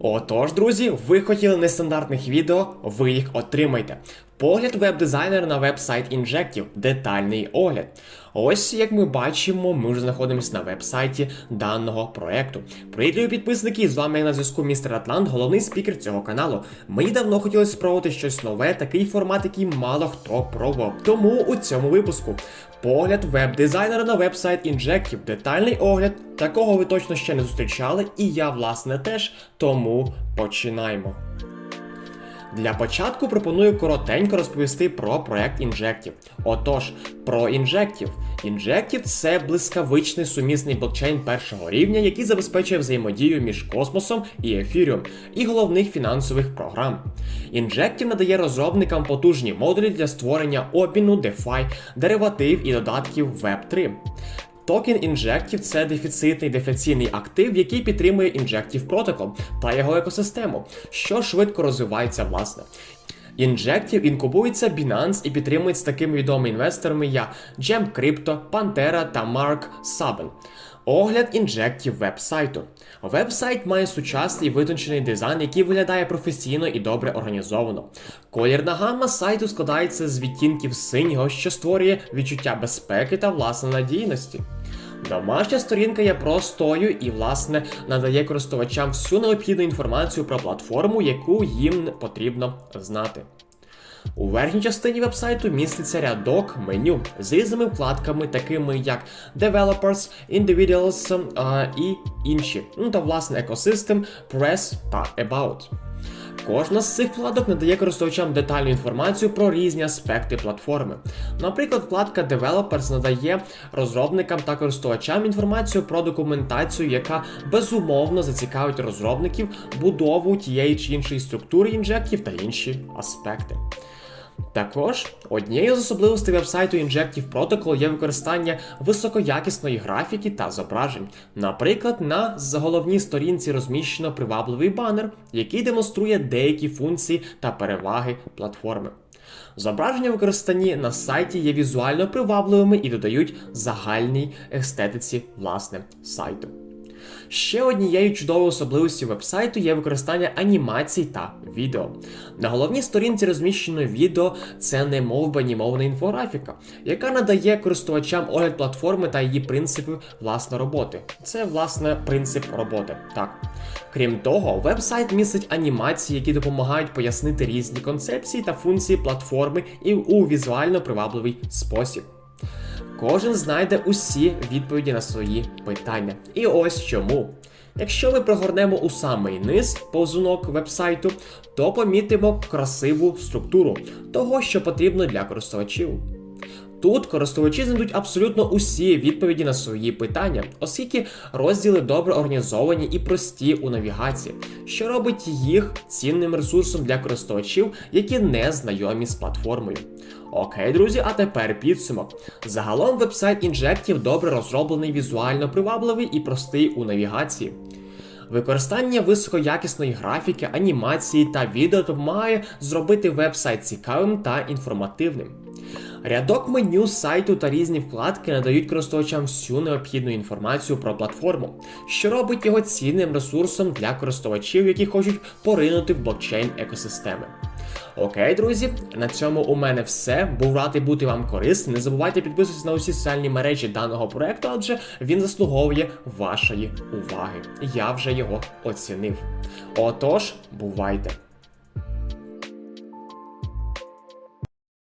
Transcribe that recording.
Отож, друзі, ви хотіли нестандартних відео, ви їх отримайте. Погляд веб-дизайнера на веб-сайт Injective. Детальний огляд. Ось як ми бачимо, ми вже знаходимося на веб-сайті даного проекту. Привіт, підписники! З вами на зв'язку містер Атлант, головний спікер цього каналу. Мені давно хотілося спробувати щось нове, такий формат, який мало хто пробував. Тому у цьому випуску погляд веб-дизайнера на веб-сайт Injective. Детальний огляд. Такого ви точно ще не зустрічали, і я, власне, теж. Тому починаємо. Для початку пропоную коротенько розповісти про проект Injective. Отож, про Injective. Injective – це блискавичний сумісний блокчейн першого рівня, який забезпечує взаємодію між космосом і Ethereum і головних фінансових програм. Injective надає розробникам потужні модулі для створення обміну, DeFi, дериватив і додатків Web3. Токен Injective – це дефіцитний дефіційний актив, який підтримує Injective Protocol та його екосистему, що швидко розвивається власне. Injective інкубується Binance і підтримується такими відомими інвесторами, як Gem Crypto, Pantera та Mark Saban. Огляд Injective веб-сайту. Веб-сайт має сучасний витончений дизайн, який виглядає професійно і добре організовано. Колірна гамма сайту складається з відтінків синього, що створює відчуття безпеки та власне надійності. Домашня сторінка є простою і, власне, надає користувачам всю необхідну інформацію про платформу, яку їм потрібно знати. У верхній частині вебсайту міститься рядок меню з різними вкладками, такими як Developers, Individuals а, і інші, ну та власне екосистем, Press та About. Кожна з цих вкладок надає користувачам детальну інформацію про різні аспекти платформи. Наприклад, вкладка Developers надає розробникам та користувачам інформацію про документацію, яка безумовно зацікавить розробників будову тієї чи іншої структури інжектів та інші аспекти. Також однією з особливостей вебсайту Injective Protocol є використання високоякісної графіки та зображень. Наприклад, на заголовній сторінці розміщено привабливий банер, який демонструє деякі функції та переваги платформи. Зображення використані на сайті є візуально привабливими і додають загальній естетиці власне сайту. Ще однією чудовою особливістю вебсайту є використання анімацій та відео. На головній сторінці розміщено відео це не мов би анімована інфографіка, яка надає користувачам огляд платформи та її принципи власне роботи. Це власне принцип роботи. Так. Крім того, веб-сайт містить анімації, які допомагають пояснити різні концепції та функції платформи і у візуально привабливий спосіб. Кожен знайде усі відповіді на свої питання. І ось чому. Якщо ми прогорнемо у самий низ повзунок вебсайту, то помітимо красиву структуру того, що потрібно для користувачів. Тут користувачі знайдуть абсолютно усі відповіді на свої питання, оскільки розділи добре організовані і прості у навігації, що робить їх цінним ресурсом для користувачів, які не знайомі з платформою. Окей, друзі, а тепер підсумок. Загалом вебсайт Injective добре розроблений, візуально привабливий і простий у навігації. Використання високоякісної графіки, анімації та відео допомагає зробити веб-сайт цікавим та інформативним. Рядок меню сайту та різні вкладки надають користувачам всю необхідну інформацію про платформу, що робить його цінним ресурсом для користувачів, які хочуть поринути в блокчейн екосистеми. Окей, друзі, на цьому у мене все. Був радий бути вам корисним. Не забувайте підписуватися на усі соціальні мережі даного проекту, адже він заслуговує вашої уваги. Я вже його оцінив. Отож, бувайте!